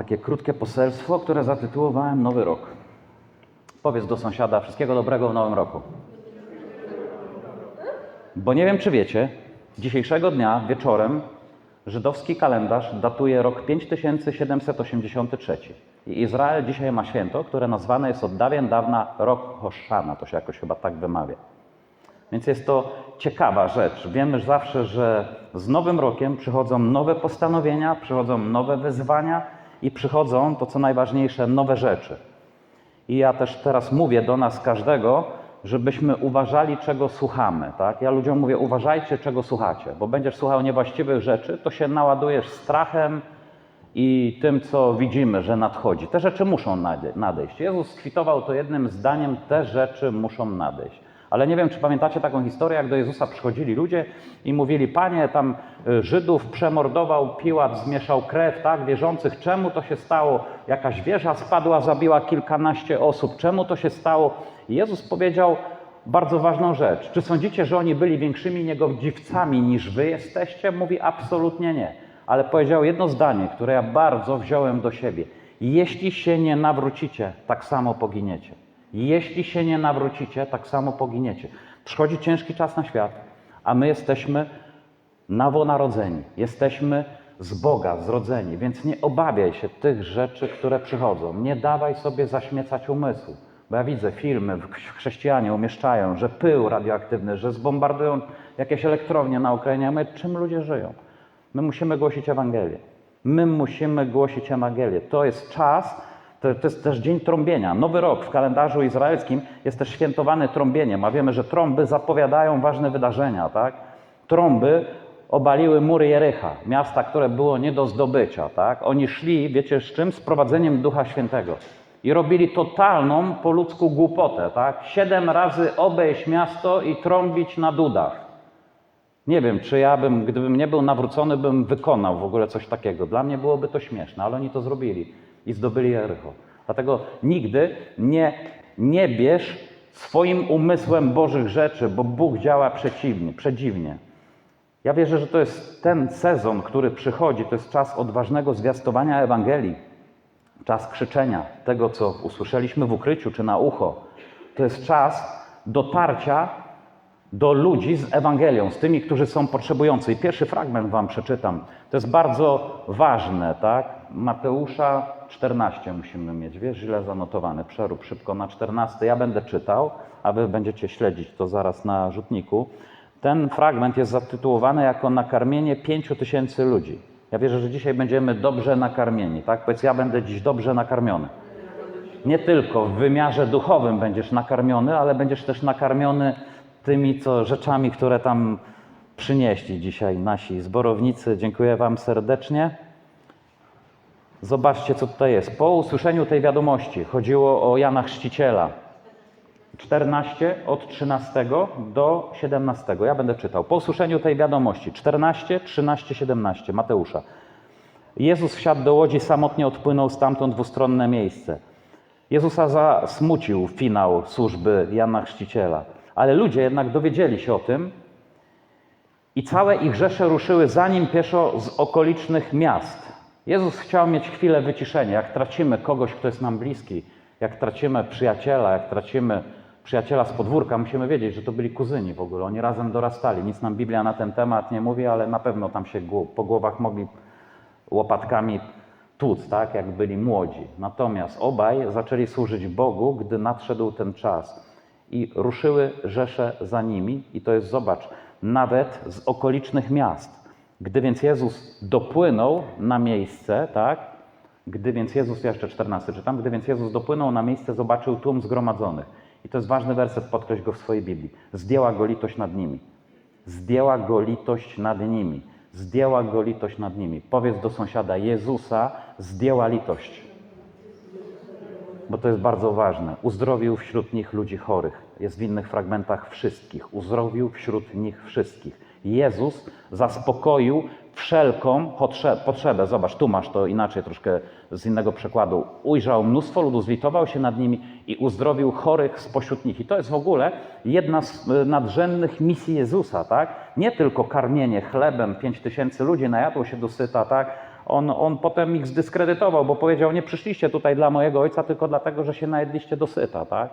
Takie krótkie poselstwo, które zatytułowałem Nowy Rok. Powiedz do sąsiada wszystkiego dobrego w nowym roku. Bo nie wiem, czy wiecie, dzisiejszego dnia wieczorem żydowski kalendarz datuje rok 5783. I Izrael dzisiaj ma święto, które nazwane jest od dawien dawna rok Hoszana. To się jakoś chyba tak wymawia. Więc jest to ciekawa rzecz. Wiemy zawsze, że z Nowym Rokiem przychodzą nowe postanowienia, przychodzą nowe wyzwania i przychodzą, to co najważniejsze, nowe rzeczy. I ja też teraz mówię do nas każdego, żebyśmy uważali, czego słuchamy. Tak? Ja ludziom mówię, uważajcie, czego słuchacie, bo będziesz słuchał niewłaściwych rzeczy, to się naładujesz strachem i tym, co widzimy, że nadchodzi. Te rzeczy muszą nade- nadejść. Jezus skwitował to jednym zdaniem, te rzeczy muszą nadejść. Ale nie wiem, czy pamiętacie taką historię, jak do Jezusa przychodzili ludzie i mówili, Panie, tam y, Żydów przemordował, Piłat zmieszał krew, tak, wierzących. Czemu to się stało? Jakaś wieża spadła, zabiła kilkanaście osób. Czemu to się stało? I Jezus powiedział bardzo ważną rzecz. Czy sądzicie, że oni byli większymi niegodziwcami niż wy jesteście? Mówi absolutnie nie. Ale powiedział jedno zdanie, które ja bardzo wziąłem do siebie. Jeśli się nie nawrócicie, tak samo poginiecie. Jeśli się nie nawrócicie, tak samo poginiecie. Przychodzi ciężki czas na świat, a my jesteśmy nowonarodzeni, jesteśmy z Boga zrodzeni, więc nie obawiaj się tych rzeczy, które przychodzą. Nie dawaj sobie zaśmiecać umysłu. Bo ja widzę filmy, chrześcijanie umieszczają, że pył radioaktywny, że zbombardują jakieś elektrownie na Ukrainie. My czym ludzie żyją? My musimy głosić Ewangelię. My musimy głosić Ewangelię. To jest czas, to, to jest też dzień trąbienia. Nowy rok w kalendarzu izraelskim jest też świętowany trąbieniem, a wiemy, że trąby zapowiadają ważne wydarzenia, tak? Trąby obaliły mury Jericha, miasta, które było nie do zdobycia, tak? Oni szli, wiecie z czym? Z prowadzeniem Ducha Świętego. I robili totalną po ludzku głupotę, tak? Siedem razy obejść miasto i trąbić na dudach. Nie wiem, czy ja bym, gdybym nie był nawrócony, bym wykonał w ogóle coś takiego. Dla mnie byłoby to śmieszne, ale oni to zrobili i zdobyli Jericho. Dlatego nigdy nie, nie bierz swoim umysłem Bożych rzeczy, bo Bóg działa przeciwnie, przedziwnie. Ja wierzę, że to jest ten sezon, który przychodzi, to jest czas odważnego zwiastowania Ewangelii, czas krzyczenia tego, co usłyszeliśmy w ukryciu czy na ucho. To jest czas dotarcia do ludzi z Ewangelią, z tymi, którzy są potrzebujący. I pierwszy fragment Wam przeczytam. To jest bardzo ważne, tak? Mateusza 14 musimy mieć, wiesz, źle zanotowany. Przerób szybko na 14. Ja będę czytał, a Wy będziecie śledzić to zaraz na rzutniku. Ten fragment jest zatytułowany jako nakarmienie pięciu tysięcy ludzi. Ja wierzę, że dzisiaj będziemy dobrze nakarmieni, tak? Powiedz, ja będę dziś dobrze nakarmiony nie tylko w wymiarze duchowym będziesz nakarmiony, ale będziesz też nakarmiony tymi co, rzeczami, które tam przynieśli dzisiaj nasi zborownicy. Dziękuję Wam serdecznie. Zobaczcie, co tutaj jest. Po usłyszeniu tej wiadomości chodziło o Jana Chrzciciela. 14 od 13 do 17. Ja będę czytał. Po usłyszeniu tej wiadomości 14, 13, 17 Mateusza. Jezus wsiadł do łodzi, samotnie odpłynął stamtąd dwustronne miejsce. Jezusa zasmucił finał służby Jana Chrzciciela. Ale ludzie jednak dowiedzieli się o tym i całe ich rzesze ruszyły za nim pieszo z okolicznych miast. Jezus chciał mieć chwilę wyciszenia. Jak tracimy kogoś, kto jest nam bliski, jak tracimy przyjaciela, jak tracimy przyjaciela z podwórka, musimy wiedzieć, że to byli kuzyni w ogóle. Oni razem dorastali. Nic nam Biblia na ten temat nie mówi, ale na pewno tam się po głowach mogli łopatkami tłuc, tak, jak byli młodzi. Natomiast obaj zaczęli służyć Bogu, gdy nadszedł ten czas. I ruszyły rzesze za nimi, i to jest, zobacz, nawet z okolicznych miast. Gdy więc Jezus dopłynął na miejsce, tak, gdy więc Jezus, jeszcze 14 czytam, gdy więc Jezus dopłynął na miejsce, zobaczył tłum zgromadzonych. I to jest ważny werset, podkreśl go w swojej Biblii. Zdjęła go litość nad nimi. Zdjęła go litość nad nimi. Zdjęła go litość nad nimi. Powiedz do sąsiada, Jezusa zdjęła litość. Bo to jest bardzo ważne. Uzdrowił wśród nich ludzi chorych. Jest w innych fragmentach wszystkich. Uzdrowił wśród nich wszystkich. Jezus zaspokoił wszelką potrze- potrzebę. Zobacz, tu masz to inaczej, troszkę z innego przekładu. Ujrzał mnóstwo ludu, zlitował się nad nimi i uzdrowił chorych spośród nich. I to jest w ogóle jedna z y, nadrzędnych misji Jezusa, tak? Nie tylko karmienie chlebem, pięć tysięcy ludzi najadło się dosyta, tak? On, on potem ich zdyskredytował, bo powiedział, nie przyszliście tutaj dla mojego ojca, tylko dlatego, że się najedliście dosyta, tak?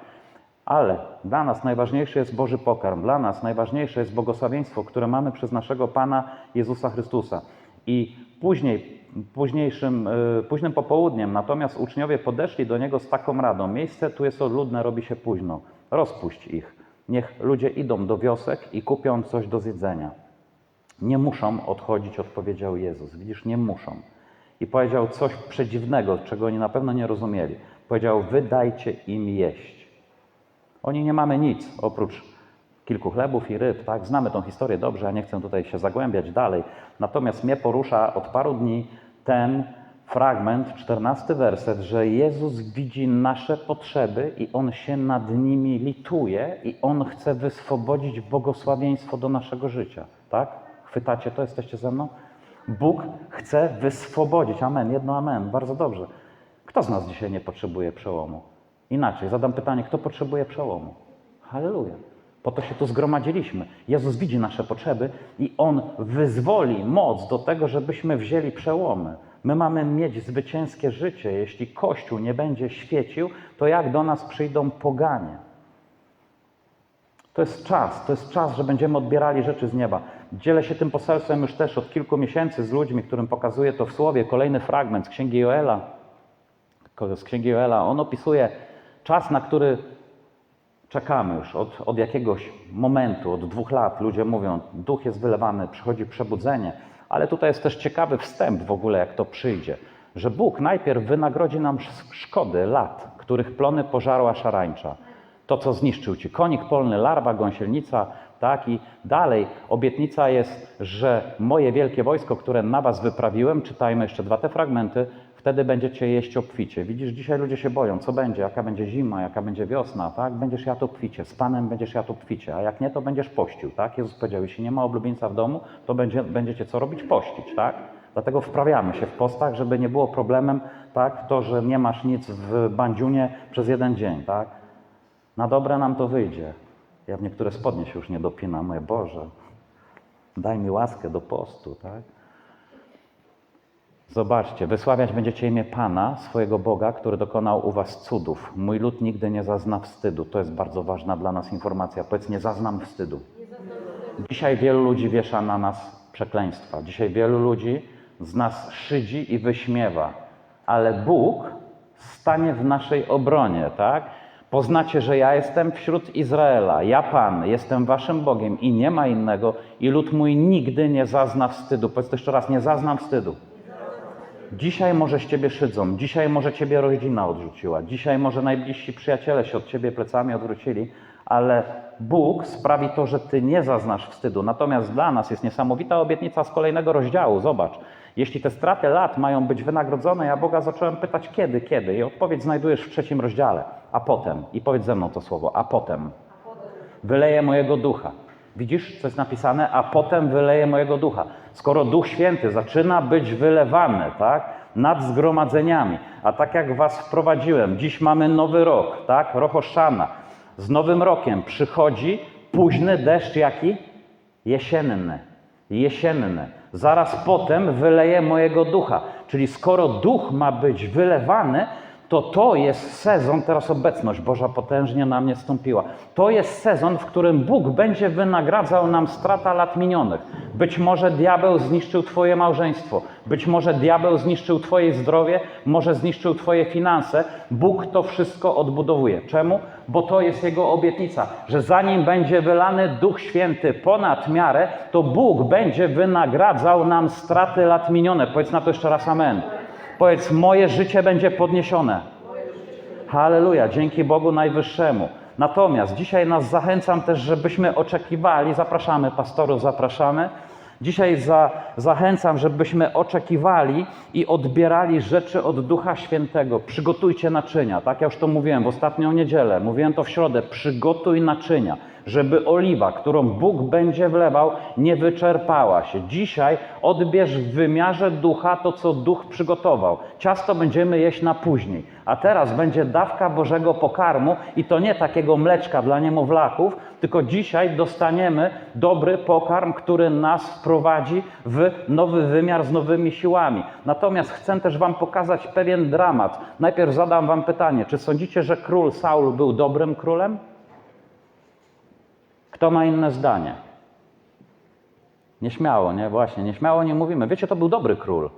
Ale dla nas najważniejszy jest Boży pokarm, dla nas najważniejsze jest błogosławieństwo, które mamy przez naszego Pana Jezusa Chrystusa. I później, późniejszym, y, późnym popołudniem natomiast uczniowie podeszli do Niego z taką radą. Miejsce tu jest odludne, robi się późno. Rozpuść ich. Niech ludzie idą do wiosek i kupią coś do zjedzenia. Nie muszą odchodzić, odpowiedział Jezus. Widzisz, nie muszą. I powiedział coś przedziwnego, czego oni na pewno nie rozumieli. Powiedział: Wydajcie im jeść. Oni nie mamy nic oprócz kilku chlebów i ryb, tak? Znamy tą historię dobrze, ja nie chcę tutaj się zagłębiać dalej. Natomiast mnie porusza od paru dni ten fragment, czternasty werset, że Jezus widzi nasze potrzeby i On się nad nimi lituje i On chce wyswobodzić błogosławieństwo do naszego życia, tak? Chwytacie to? Jesteście ze mną? Bóg chce wyswobodzić. Amen. Jedno amen. Bardzo dobrze. Kto z nas dzisiaj nie potrzebuje przełomu? Inaczej, zadam pytanie, kto potrzebuje przełomu? Halleluja. Po to się tu zgromadziliśmy. Jezus widzi nasze potrzeby i On wyzwoli moc do tego, żebyśmy wzięli przełomy. My mamy mieć zwycięskie życie. Jeśli Kościół nie będzie świecił, to jak do nas przyjdą poganie? To jest czas, to jest czas, że będziemy odbierali rzeczy z nieba. Dzielę się tym poselstwem już też od kilku miesięcy z ludźmi, którym pokazuję to w słowie. Kolejny fragment z Księgi Joela. Z Księgi Joela. On opisuje czas, na który czekamy już od, od jakiegoś momentu, od dwóch lat. Ludzie mówią, duch jest wylewany, przychodzi przebudzenie. Ale tutaj jest też ciekawy wstęp w ogóle, jak to przyjdzie. Że Bóg najpierw wynagrodzi nam szkody lat, których plony pożarła szarańcza to, co zniszczył ci. Konik polny, larwa, gąsielnica, tak i dalej. Obietnica jest, że moje wielkie wojsko, które na was wyprawiłem, czytajmy jeszcze dwa te fragmenty, wtedy będziecie jeść obficie. Widzisz, dzisiaj ludzie się boją, co będzie, jaka będzie zima, jaka będzie wiosna, tak? Będziesz jadł obficie, z Panem będziesz jadł obficie, a jak nie, to będziesz pościł, tak? Jezus powiedział, jeśli nie ma oblubieńca w domu, to będzie, będziecie co robić? Pościć, tak? Dlatego wprawiamy się w postach, żeby nie było problemem, tak? To, że nie masz nic w bandziunie przez jeden dzień, tak? Na dobre nam to wyjdzie. Ja w niektóre spodnie się już nie dopinam. Mówię, Boże, daj mi łaskę do postu, tak? Zobaczcie, wysławiać będziecie imię Pana, swojego Boga, który dokonał u was cudów. Mój lud nigdy nie zazna wstydu. To jest bardzo ważna dla nas informacja. Powiedz, nie zaznam wstydu. Dzisiaj wielu ludzi wiesza na nas przekleństwa. Dzisiaj wielu ludzi z nas szydzi i wyśmiewa. Ale Bóg stanie w naszej obronie, tak? Poznacie, że ja jestem wśród Izraela, ja Pan, jestem waszym Bogiem i nie ma innego i lud mój nigdy nie zazna wstydu. Powiedz jeszcze raz, nie zaznam wstydu. Dzisiaj może z ciebie szydzą, dzisiaj może ciebie rodzina odrzuciła, dzisiaj może najbliżsi przyjaciele się od ciebie plecami odwrócili, ale Bóg sprawi to, że ty nie zaznasz wstydu. Natomiast dla nas jest niesamowita obietnica z kolejnego rozdziału. Zobacz, jeśli te straty lat mają być wynagrodzone, ja Boga zacząłem pytać kiedy, kiedy i odpowiedź znajdujesz w trzecim rozdziale. A potem, i powiedz ze mną to słowo, a potem wyleję mojego ducha. Widzisz, co jest napisane? A potem wyleję mojego ducha. Skoro Duch Święty zaczyna być wylewany, tak? Nad zgromadzeniami, a tak jak was wprowadziłem, dziś mamy nowy rok, tak? Rok Oszana. Z nowym rokiem przychodzi późny deszcz jaki? Jesienny. Jesienny. Zaraz potem wyleję mojego ducha. Czyli skoro duch ma być wylewany, to to jest sezon, teraz obecność Boża potężnie na mnie stąpiła. To jest sezon, w którym Bóg będzie wynagradzał nam strata lat minionych. Być może diabeł zniszczył Twoje małżeństwo, być może diabeł zniszczył Twoje zdrowie, może zniszczył Twoje finanse. Bóg to wszystko odbudowuje. Czemu? Bo to jest Jego obietnica, że zanim będzie wylany Duch Święty ponad miarę, to Bóg będzie wynagradzał nam straty lat minione. Powiedz na to jeszcze raz amen. Powiedz, moje życie będzie podniesione. Halleluja, dzięki Bogu Najwyższemu. Natomiast dzisiaj nas zachęcam też, żebyśmy oczekiwali, zapraszamy pastorów, zapraszamy. Dzisiaj za, zachęcam, żebyśmy oczekiwali i odbierali rzeczy od Ducha Świętego. Przygotujcie naczynia, tak? Ja już to mówiłem w ostatnią niedzielę, mówiłem to w środę. Przygotuj naczynia, żeby oliwa, którą Bóg będzie wlewał, nie wyczerpała się. Dzisiaj odbierz w wymiarze ducha to, co duch przygotował. Ciasto będziemy jeść na później, a teraz będzie dawka Bożego pokarmu i to nie takiego mleczka dla niemowlaków, tylko dzisiaj dostaniemy dobry pokarm, który nas wprowadzi w nowy wymiar z nowymi siłami. Natomiast chcę też Wam pokazać pewien dramat. Najpierw zadam Wam pytanie: czy sądzicie, że król Saul był dobrym królem? Kto ma inne zdanie? Nieśmiało, nie? Właśnie, nieśmiało nie mówimy. Wiecie, to był dobry król.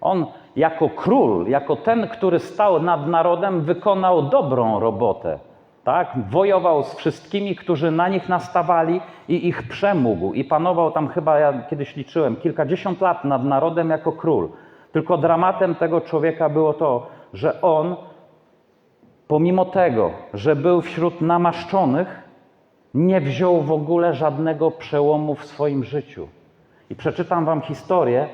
On jako król, jako ten, który stał nad narodem, wykonał dobrą robotę. Tak? Wojował z wszystkimi, którzy na nich nastawali i ich przemógł. I panował tam chyba, ja kiedyś liczyłem, kilkadziesiąt lat nad narodem jako król. Tylko dramatem tego człowieka było to, że on, pomimo tego, że był wśród namaszczonych, nie wziął w ogóle żadnego przełomu w swoim życiu. I przeczytam Wam historię,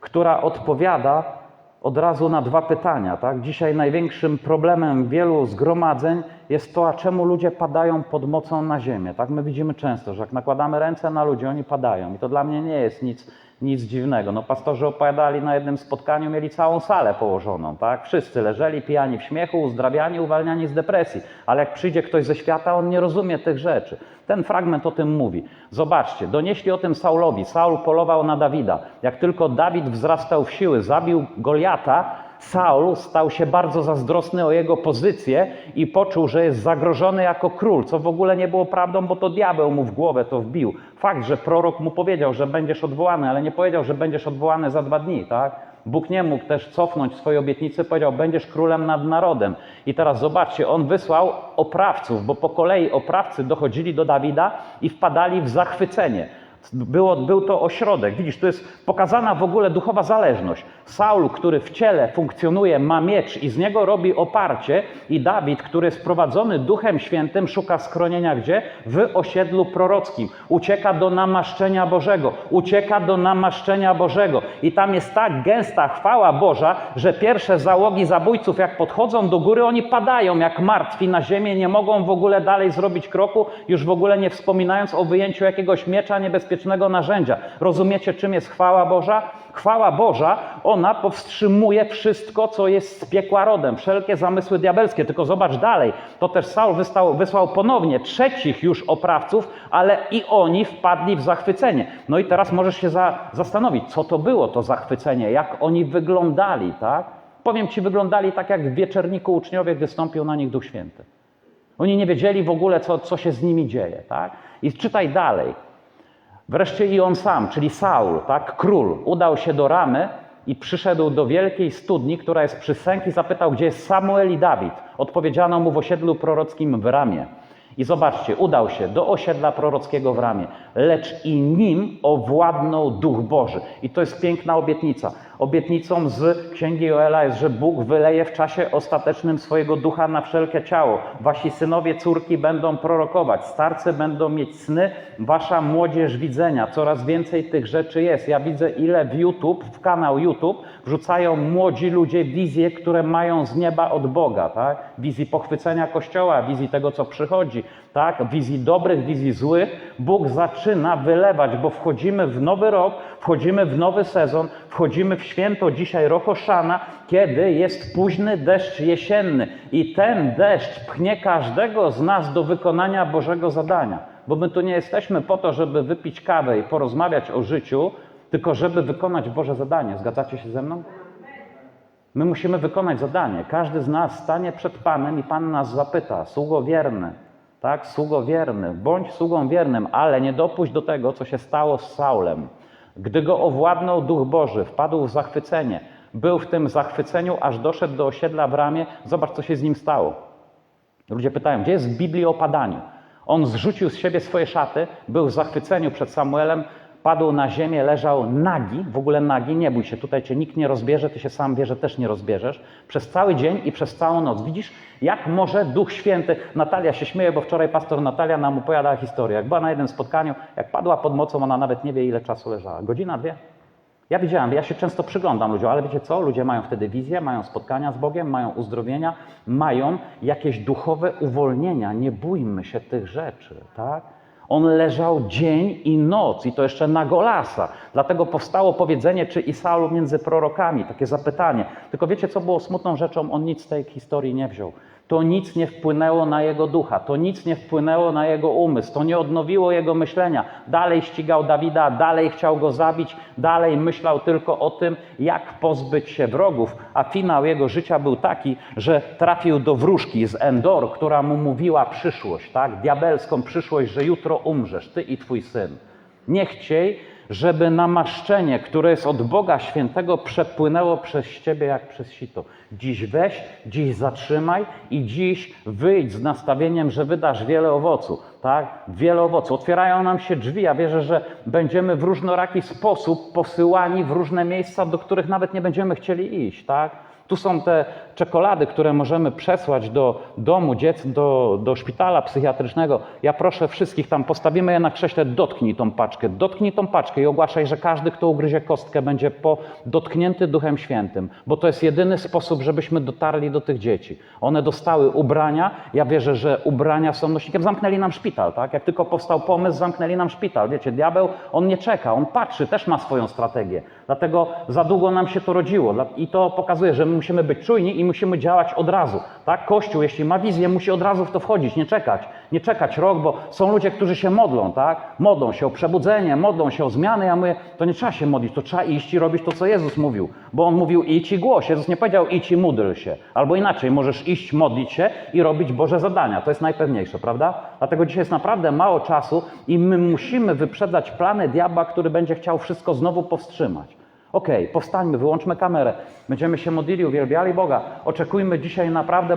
która odpowiada od razu na dwa pytania. Tak? Dzisiaj największym problemem wielu zgromadzeń jest to, a czemu ludzie padają pod mocą na ziemię. Tak? My widzimy często, że jak nakładamy ręce na ludzi, oni padają. I to dla mnie nie jest nic, nic dziwnego. No, pastorzy opowiadali na jednym spotkaniu, mieli całą salę położoną. Tak? Wszyscy leżeli pijani w śmiechu, uzdrawiani, uwalniani z depresji. Ale jak przyjdzie ktoś ze świata, on nie rozumie tych rzeczy. Ten fragment o tym mówi. Zobaczcie, donieśli o tym Saulowi. Saul polował na Dawida. Jak tylko Dawid wzrastał w siły, zabił Goliata, Saul stał się bardzo zazdrosny o jego pozycję i poczuł, że jest zagrożony jako król, co w ogóle nie było prawdą, bo to diabeł mu w głowę to wbił. Fakt, że prorok mu powiedział, że będziesz odwołany, ale nie powiedział, że będziesz odwołany za dwa dni, tak? Bóg nie mógł też cofnąć swojej obietnicy, powiedział, będziesz królem nad narodem. I teraz zobaczcie, on wysłał oprawców, bo po kolei oprawcy dochodzili do Dawida i wpadali w zachwycenie. Było, był to ośrodek. Widzisz, tu jest pokazana w ogóle duchowa zależność. Saul, który w ciele funkcjonuje, ma miecz i z niego robi oparcie, i Dawid, który jest prowadzony Duchem Świętym, szuka schronienia gdzie? W osiedlu prorockim. Ucieka do namaszczenia Bożego. Ucieka do namaszczenia Bożego. I tam jest tak gęsta chwała Boża, że pierwsze załogi zabójców, jak podchodzą do góry, oni padają jak martwi na ziemię, nie mogą w ogóle dalej zrobić kroku, już w ogóle nie wspominając o wyjęciu jakiegoś miecza niebezpiecznego narzędzia. Rozumiecie, czym jest chwała Boża? Chwała Boża, ona powstrzymuje wszystko, co jest z piekła rodem, wszelkie zamysły diabelskie. Tylko zobacz dalej, to też Saul wystał, wysłał ponownie trzecich już oprawców, ale i oni wpadli w zachwycenie. No i teraz możesz się za, zastanowić, co to było to zachwycenie, jak oni wyglądali, tak? Powiem Ci, wyglądali tak, jak w wieczerniku uczniowie, gdy stąpił na nich Duch Święty. Oni nie wiedzieli w ogóle, co, co się z nimi dzieje, tak? I czytaj dalej. Wreszcie i on sam, czyli Saul, tak, król, udał się do Ramy i przyszedł do wielkiej studni, która jest przy Sęk i zapytał, gdzie jest Samuel i Dawid. Odpowiedziano mu w osiedlu prorockim w Ramie. I zobaczcie, udał się do osiedla prorockiego w Ramie, lecz i nim owładnął Duch Boży. I to jest piękna obietnica. Obietnicą z Księgi Joela jest, że Bóg wyleje w czasie ostatecznym swojego ducha na wszelkie ciało. Wasi synowie, córki będą prorokować, starcy będą mieć sny, wasza młodzież widzenia. Coraz więcej tych rzeczy jest. Ja widzę, ile w YouTube, w kanał YouTube wrzucają młodzi ludzie wizje, które mają z nieba od Boga. Tak? Wizji pochwycenia Kościoła, wizji tego, co przychodzi, tak? wizji dobrych, wizji złych. Bóg zaczyna wylewać, bo wchodzimy w nowy rok, wchodzimy w nowy sezon, wchodzimy w święto dzisiaj Rokoszana, kiedy jest późny deszcz jesienny i ten deszcz pchnie każdego z nas do wykonania Bożego zadania. Bo my tu nie jesteśmy po to, żeby wypić kawę i porozmawiać o życiu, tylko żeby wykonać Boże zadanie. Zgadzacie się ze mną? My musimy wykonać zadanie. Każdy z nas stanie przed Panem i Pan nas zapyta, sługo wierny, tak, sługo wierny, bądź sługą wiernym, ale nie dopuść do tego, co się stało z Saulem. Gdy go owładnął Duch Boży, wpadł w zachwycenie. Był w tym zachwyceniu, aż doszedł do osiedla w Ramie. Zobacz, co się z nim stało. Ludzie pytają, gdzie jest w Biblii o padaniu? On zrzucił z siebie swoje szaty, był w zachwyceniu przed Samuelem, padł na ziemię, leżał nagi, w ogóle nagi, nie bój się, tutaj cię nikt nie rozbierze, ty się sam wie, że też nie rozbierzesz, przez cały dzień i przez całą noc. Widzisz, jak może Duch Święty, Natalia się śmieje, bo wczoraj pastor Natalia nam opowiadała historię, jak była na jednym spotkaniu, jak padła pod mocą, ona nawet nie wie, ile czasu leżała. Godzina, dwie? Ja widziałem, ja się często przyglądam ludziom, ale wiecie co? Ludzie mają wtedy wizję, mają spotkania z Bogiem, mają uzdrowienia, mają jakieś duchowe uwolnienia. Nie bójmy się tych rzeczy, tak? On leżał dzień i noc i to jeszcze na golasa. Dlatego powstało powiedzenie, czy Isau między prorokami, takie zapytanie. Tylko wiecie, co było smutną rzeczą? On nic z tej historii nie wziął. To nic nie wpłynęło na jego ducha, to nic nie wpłynęło na jego umysł, to nie odnowiło jego myślenia. Dalej ścigał Dawida, dalej chciał go zabić, dalej myślał tylko o tym, jak pozbyć się wrogów, a finał jego życia był taki, że trafił do wróżki z Endor, która mu mówiła przyszłość, tak? Diabelską przyszłość, że jutro umrzesz, ty i twój syn. Nie chciej, żeby namaszczenie, które jest od Boga Świętego, przepłynęło przez ciebie jak przez sito. Dziś weź, dziś zatrzymaj i dziś wyjdź z nastawieniem, że wydasz wiele owocu. Tak? Wiele owocu. Otwierają nam się drzwi. Ja wierzę, że będziemy w różnoraki sposób posyłani w różne miejsca, do których nawet nie będziemy chcieli iść. Tak? Tu są te czekolady, które możemy przesłać do domu dziecka, do, do szpitala psychiatrycznego. Ja proszę wszystkich, tam postawimy je na krześle, dotknij tą paczkę, dotknij tą paczkę i ogłaszaj, że każdy, kto ugryzie kostkę, będzie po dotknięty Duchem Świętym, bo to jest jedyny sposób, żebyśmy dotarli do tych dzieci. One dostały ubrania, ja wierzę, że ubrania są nośnikiem. Zamknęli nam szpital, tak? Jak tylko powstał pomysł, zamknęli nam szpital. Wiecie, diabeł, on nie czeka, on patrzy, też ma swoją strategię. Dlatego za długo nam się to rodziło i to pokazuje, że my musimy być czujni i musimy działać od razu. Tak? Kościół, jeśli ma wizję, musi od razu w to wchodzić, nie czekać. Nie czekać rok, bo są ludzie, którzy się modlą, tak? Modlą się o przebudzenie, modlą się o zmiany. Ja mówię, to nie trzeba się modlić, to trzeba iść i robić to, co Jezus mówił. Bo On mówił idź i głoś. Jezus nie powiedział idź i módl się. Albo inaczej, możesz iść, modlić się i robić Boże zadania. To jest najpewniejsze, prawda? Dlatego dzisiaj jest naprawdę mało czasu i my musimy wyprzedzać plany diabła, który będzie chciał wszystko znowu powstrzymać. Okej, powstańmy, wyłączmy kamerę. Będziemy się modlili, uwielbiali Boga. Oczekujmy dzisiaj naprawdę